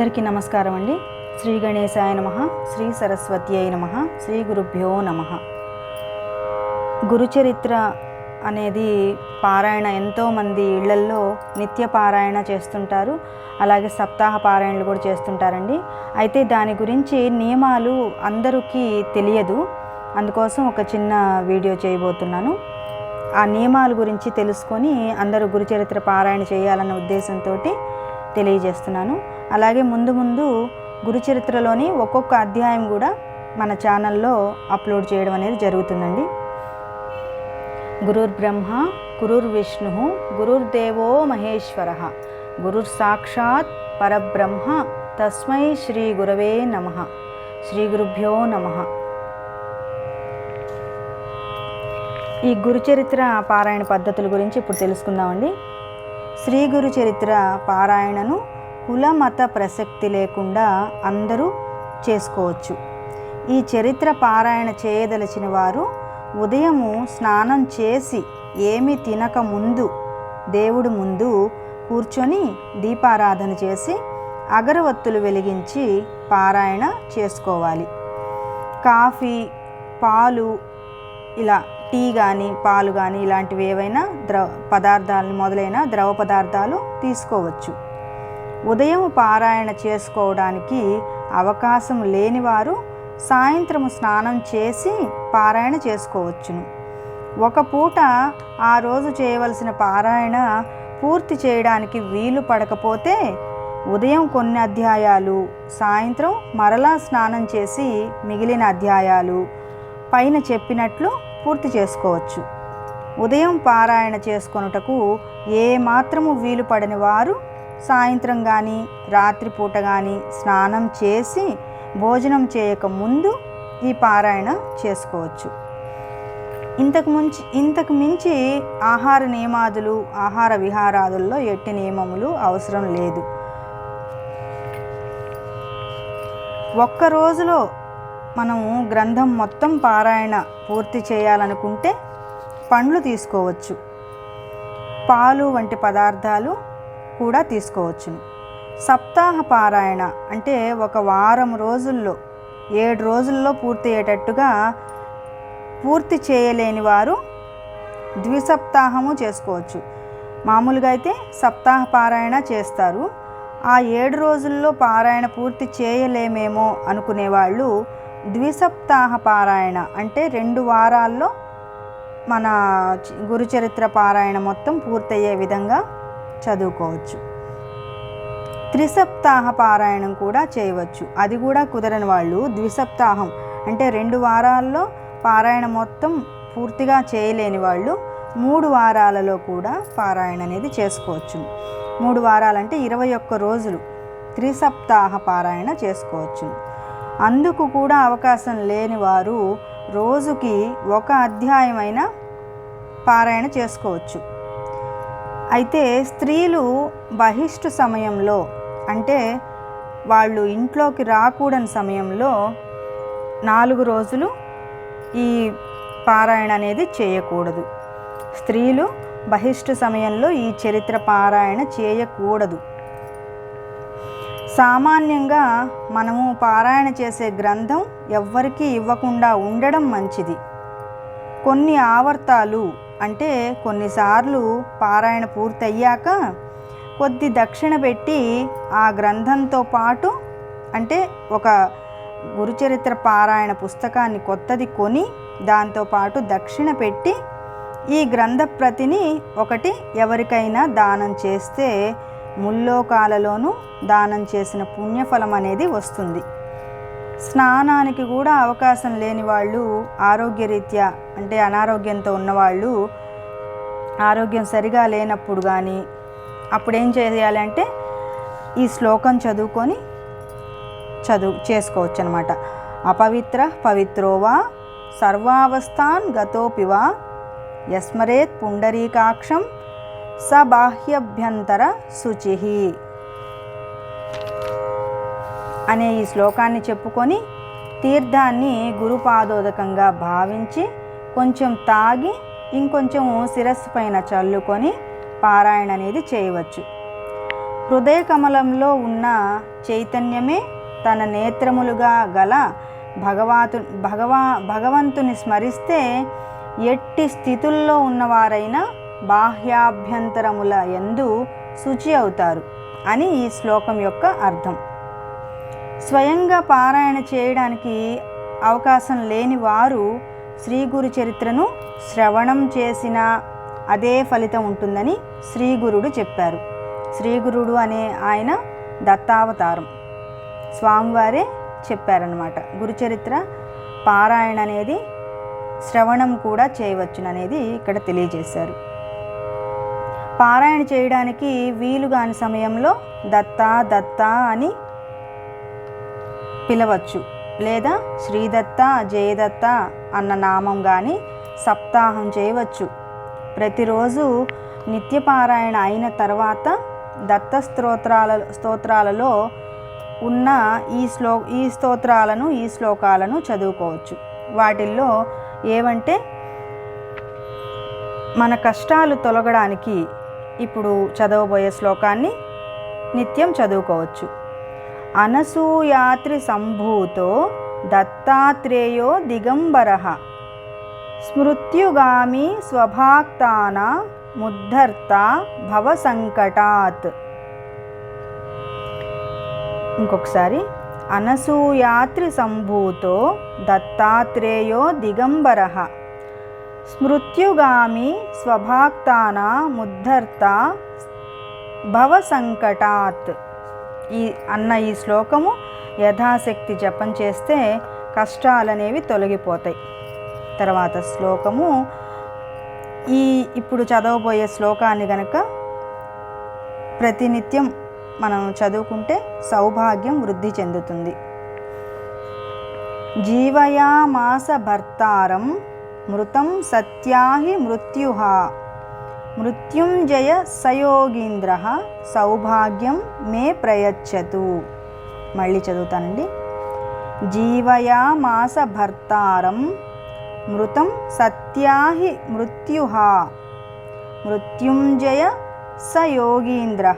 అందరికీ నమస్కారం అండి. శ్రీ గణేశాయ నమ శ్రీ సరస్వతి అయి నమ శ్రీ గురుభ్యో నమ. గురుచరిత్ర అనేది పారాయణ ఎంతోమంది ఇళ్ళల్లో నిత్య పారాయణ చేస్తుంటారు. అలాగే సప్తాహ పారాయణలు కూడా చేస్తుంటారండి. అయితే దాని గురించి నియమాలు అందరికీ తెలియదు. అందుకోసం ఒక చిన్న వీడియో చేయబోతున్నాను. ఆ నియమాల గురించి తెలుసుకొని అందరూ గురుచరిత్ర పారాయణ చేయాలన్న ఉద్దేశంతో తెలియజేస్తున్నాను. అలాగే ముందు ముందు గురుచరిత్రలోని ఒక్కొక్క అధ్యాయం కూడా మన ఛానల్లో అప్లోడ్ చేయడం అనేది జరుగుతుందండి. గురుర్ బ్రహ్మ గురుర్ విష్ణు గురుర్దేవో మహేశ్వర. గురుర్ సాక్షాత్ పరబ్రహ్మ తస్మై శ్రీ గురవే నమ. శ్రీ గురుభ్యో నమ. ఈ గురుచరిత్ర పారాయణ పద్ధతుల గురించి ఇప్పుడు తెలుసుకుందామండి. శ్రీ గురు చరిత్ర పారాయణను కుల మత ప్రసక్తి లేకుండా అందరూ చేసుకోవచ్చు. ఈ చరిత్ర పారాయణ చేయదలిచిన వారు ఉదయము స్నానం చేసి ఏమి తినక ముందు దేవుడు ముందు కూర్చొని దీపారాధన చేసి అగరవత్తులు వెలిగించి పారాయణ చేసుకోవాలి. కాఫీ పాలు ఇలా టీ కానీ పాలు కానీ ఇలాంటివి ఏవైనా ద్రవ పదార్థాలను మొదలైన ద్రవ పదార్థాలు తీసుకోవచ్చు. ఉదయం పారాయణ చేసుకోవడానికి అవకాశం లేనివారు సాయంత్రం స్నానం చేసి పారాయణ చేసుకోవచ్చును. ఒక పూట ఆ రోజు చేయవలసిన పారాయణ పూర్తి చేయడానికి వీలు పడకపోతే ఉదయం కొన్ని అధ్యాయాలు సాయంత్రం మరలా స్నానం చేసి మిగిలిన అధ్యాయాలు పైన చెప్పినట్లు పూర్తి చేసుకోవచ్చు. ఉదయం పారాయణ చేసుకొనుటకు ఏ మాత్రము వీలు పడని వారు సాయంత్రం కానీ రాత్రిపూట కానీ స్నానం చేసి భోజనం చేయక ముందు ఈ పారాయణ చేసుకోవచ్చు. ఇంతకు ముంచి ఇంతకు మించి ఆహార నియమాదులు ఆహార విహారాదుల్లో ఎట్టి నియమములు అవసరం లేదు. ఒక్క రోజులో మనము గ్రంథం మొత్తం పారాయణ పూర్తి చేయాలనుకుంటే పండ్లు తీసుకోవచ్చు. పాలు వంటి పదార్థాలు కూడా తీసుకోవచ్చును. సప్తాహ పారాయణ అంటే ఒక వారం రోజుల్లో ఏడు రోజుల్లో పూర్తి అయ్యేటట్టుగా పూర్తి చేయలేని వారు ద్విసప్తాహము చేసుకోవచ్చు. మామూలుగా అయితే సప్తాహ పారాయణ చేస్తారు. ఆ ఏడు రోజుల్లో పారాయణ పూర్తి చేయలేమేమో అనుకునేవాళ్ళు ద్విసప్తాహ పారాయణ అంటే రెండు వారాల్లో మన గురుచరిత్ర పారాయణ మొత్తం పూర్తయ్యే విధంగా చదువుకోవచ్చు. త్రిసప్తాహ పారాయణం కూడా చేయవచ్చు. అది కూడా కుదరని వాళ్ళు ద్విసప్తాహం అంటే రెండు వారాల్లో పారాయణ మొత్తం పూర్తిగా చేయలేని వాళ్ళు మూడు వారాలలో కూడా పారాయణ అనేది చేసుకోవచ్చు. మూడు వారాలంటే ఇరవై ఒక్క రోజులు త్రిసప్తాహ పారాయణ చేసుకోవచ్చు. అందుకు కూడా అవకాశం లేని వారు రోజుకి ఒక అధ్యాయమైన పారాయణ చేసుకోవచ్చు. అయితే స్త్రీలు బహిష్టు సమయంలో అంటే వాళ్ళు ఇంట్లోకి రాకూడని సమయంలో నాలుగు రోజులు ఈ పారాయణ అనేది చేయకూడదు. స్త్రీలు బహిష్టు సమయంలో ఈ చరిత్ర పారాయణ చేయకూడదు. సామాన్యంగా మనము పారాయణ చేసే గ్రంథం ఎవ్వరికీ ఇవ్వకుండా ఉండడం మంచిది. కొన్ని ఆవర్తాలు అంటే కొన్నిసార్లు పారాయణ పూర్తయ్యాక కొద్ది దక్షిణ పెట్టి ఆ గ్రంథంతో పాటు అంటే ఒక గురుచరిత్ర పారాయణ పుస్తకాన్ని కొత్తది కొని దాంతోపాటు దక్షిణ పెట్టి ఈ గ్రంథ ప్రతిని ఒకటి ఎవరికైనా దానం చేస్తే ముల్లోకాలలోనూ దానం చేసిన పుణ్యఫలం అనేది వస్తుంది. స్నానానికి కూడా అవకాశం లేని వాళ్ళు ఆరోగ్యరీత్యా అంటే అనారోగ్యంతో ఉన్నవాళ్ళు ఆరోగ్యం సరిగా లేనప్పుడు కానీ అప్పుడేం చేయాలంటే ఈ శ్లోకం చదువుకొని చదువు చేసుకోవచ్చు అనమాట అపవిత్ర పవిత్రోవా సర్వావస్థాన్ గతోపివా యస్మరేత్ పుండరీకాక్షం సబాహ్యభ్యంతర శుచి అనే ఈ శ్లోకాన్ని చెప్పుకొని తీర్థాన్ని గురుపాదోదకంగా భావించి కొంచెం తాగి ఇంకొంచెం శిరస్సు పైన చల్లుకొని పారాయణ అనేది చేయవచ్చు. హృదయ కమలంలో ఉన్న చైతన్యమే తన నేత్రములుగా గల భగవాతు భగవా భగవంతుని స్మరిస్తే ఎట్టి స్థితుల్లో ఉన్నవారైనా బాహ్యాభ్యంతరముల ఎందు శుచి అవుతారు అని ఈ శ్లోకం యొక్క అర్థం. స్వయంగా పారాయణ చేయడానికి అవకాశం లేని వారు శ్రీ గురు చరిత్రను శ్రవణం చేసిన అదే ఫలితం ఉంటుందని శ్రీ గురుడు చెప్పారు. శ్రీ గురుడు అనే ఆయన దత్తావతారం. స్వామివారే చెప్పారనమాట గురుచరిత్ర పారాయణ అనేది శ్రవణం కూడా చేయవచ్చుననేది ఇక్కడ తెలియజేశారు. పారాయణ చేయడానికి వీలు కాని సమయంలో దత్త దత్త అని పిలవచ్చు. లేదా శ్రీదత్త జయదత్త అన్న నామం కానీ సప్తాహం చేయవచ్చు. ప్రతిరోజు నిత్యపారాయణ అయిన తర్వాత దత్త స్తోత్రాల స్తోత్రాలలో ఉన్న ఈ శ్లో ఈ స్తోత్రాలను ఈ శ్లోకాలను చదువుకోవచ్చు. వాటిల్లో ఏవంటే మన కష్టాలు తొలగడానికి ఇప్పుడు చదవబోయే శ్లోకాన్ని నిత్యం చదువుకోవచ్చు. అనసూయాత్రి సంభూతో దత్తాత్రేయో దిగంబర. స్మృత్యుగామి స్వభాక్తాన ముద్ధర్త భవసంకటాత్. ఇంకొకసారి అనసూయాత్రి సంభూతో దత్తాత్రేయో దిగంబర. స్మృత్యుగామి స్వభాక్తాన ముద్ధర్త భవసంకటాత్. ఈ అన్న ఈ శ్లోకము యథాశక్తి జపం చేస్తే కష్టాలనేవి తొలగిపోతాయి. తర్వాత శ్లోకము ఈ ఇప్పుడు చదవబోయే శ్లోకాన్ని గనక ప్రతినిత్యం మనం చదువుకుంటే సౌభాగ్యం వృద్ధి చెందుతుంది. జీవయామాస భర్తారం మృతం సత్యాహి మృత్యు మృత్యుంజయ సయోగీంద్ర సౌభాగ్యం మే ప్రయచ్చతు. మళ్ళీ చదువుతానండి. జీవయామాస భర్తారం మృతం సత్యాహి మృత్యు మృత్యుంజయ సయోగీంద్ర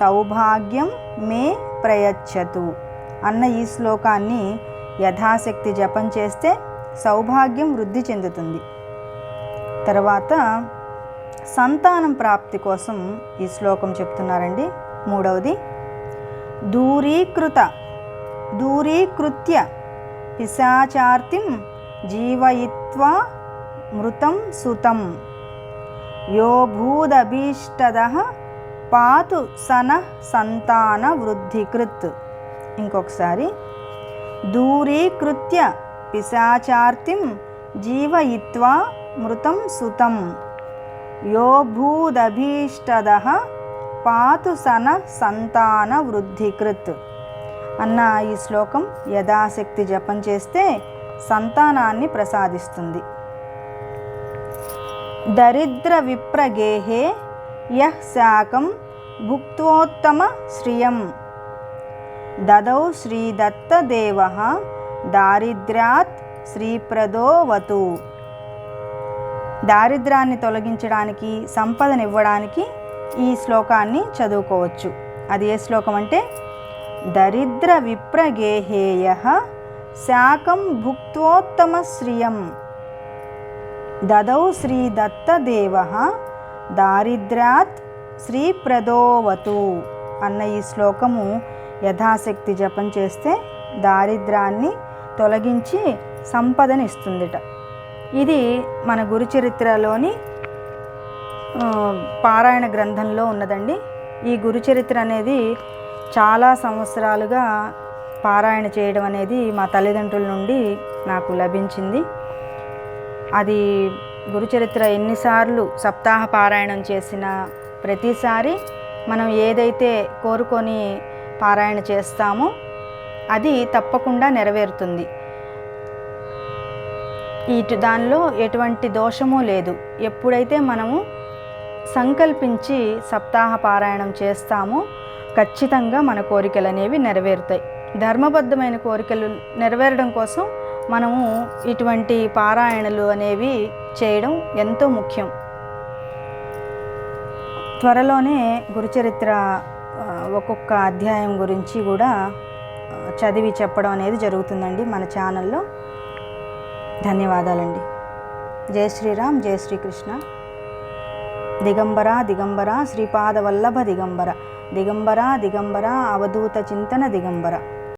సౌభాగ్యం మే ప్రయచ్చతు. అన్న ఈ శ్లోకాన్ని యథాశక్తి జపం చేస్తే సౌభాగ్యం వృద్ధి చెందుతుంది. తర్వాత సంతానం ప్రాప్తి కోసం ఈ శ్లోకం చెప్తున్నారండి. మూడవది దూరీకృత దూరీకృత్య పిశాచార్తిం జీవయిత్వా మృతం సుతం. యో భూదభీష్టద పాతు సన సంతాన వృద్ధికృత్. ఇంకొకసారి దూరీకృత్య పిశాచార్తిం జీవయిత్వా మృతం సుతం. యో భూదభీష్టద పాతు సన సంతాన వృద్ధికృత్. అన్న ఈ శ్లోకం యథాశక్తి జపం చేస్తే సంతానాన్ని ప్రసాదిస్తుంది. దరిద్ర విప్రగేహే యహ్ శాకం భుక్తోత్తమ శ్రియం. దదౌ శ్రీదత్తదేవ దారిద్ర్యాత్ శ్రీప్రదోవతు దారిద్రాన్ని తొలగించడానికి సంపదనివ్వడానికి ఈ శ్లోకాన్ని చదువుకోవచ్చు. అది ఏ శ్లోకం అంటే దరిద్ర విప్రగేహేయ శాకం భుక్తోత్తమ శ్రియం. దదౌ శ్రీదత్తదేవ దారిద్ర్యాత్ శ్రీప్రదోవతు అన్న ఈ శ్లోకము యథాశక్తి జపం చేస్తే దారిద్రాన్ని తొలగించి సంపదని ఇస్తుందిట. ఇది మన గురుచరిత్రలోని పారాయణ గ్రంథంలో ఉన్నదండి. ఈ గురుచరిత్ర అనేది చాలా సంవత్సరాలుగా పారాయణ చేయడం అనేది మా తల్లిదండ్రుల నుండి నాకు లభించింది. అది గురుచరిత్ర ఎన్నిసార్లు సప్తాహ పారాయణం చేసిన ప్రతిసారి మనం ఏదైతే కోరుకొని పారాయణ చేస్తామో అది తప్పకుండా నెరవేరుతుంది. ఇటు దానిలో ఎటువంటి దోషము లేదు. ఎప్పుడైతే మనము సంకల్పించి సప్తాహ పారాయణం చేస్తామో ఖచ్చితంగా మన కోరికలు అనేవి నెరవేరుతాయి. ధర్మబద్ధమైన కోరికలు నెరవేరడం కోసం మనము ఇటువంటి పారాయణలు అనేవి చేయడం ఎంతో ముఖ్యం. త్వరలోనే గురుచరిత్ర ఒక్కొక్క అధ్యాయం గురించి కూడా చదివి చెప్పడం అనేది జరుగుతుందండి మన ఛానల్లో. ధన్యవాదాలండి. జై శ్రీరామ్ జై శ్రీకృష్ణ. దిగంబర దిగంబర శ్రీపాద వల్లభ దిగంబర. దిగంబర దిగంబర అవధూత చింతన దిగంబర.